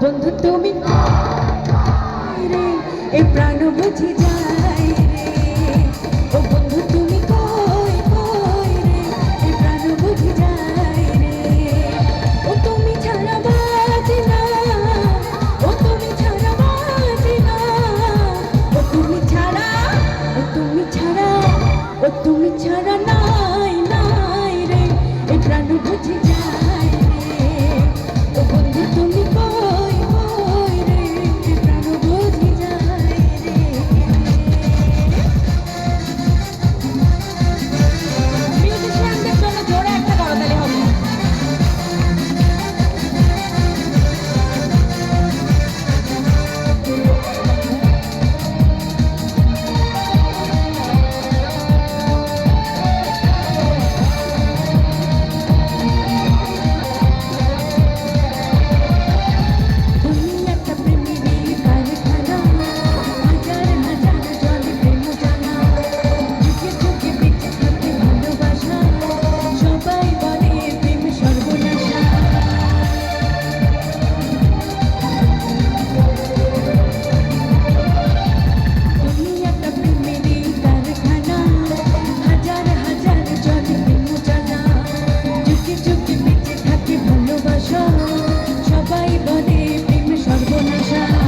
বন্ধু তুমি। এই প্রাণ বুঝি যা।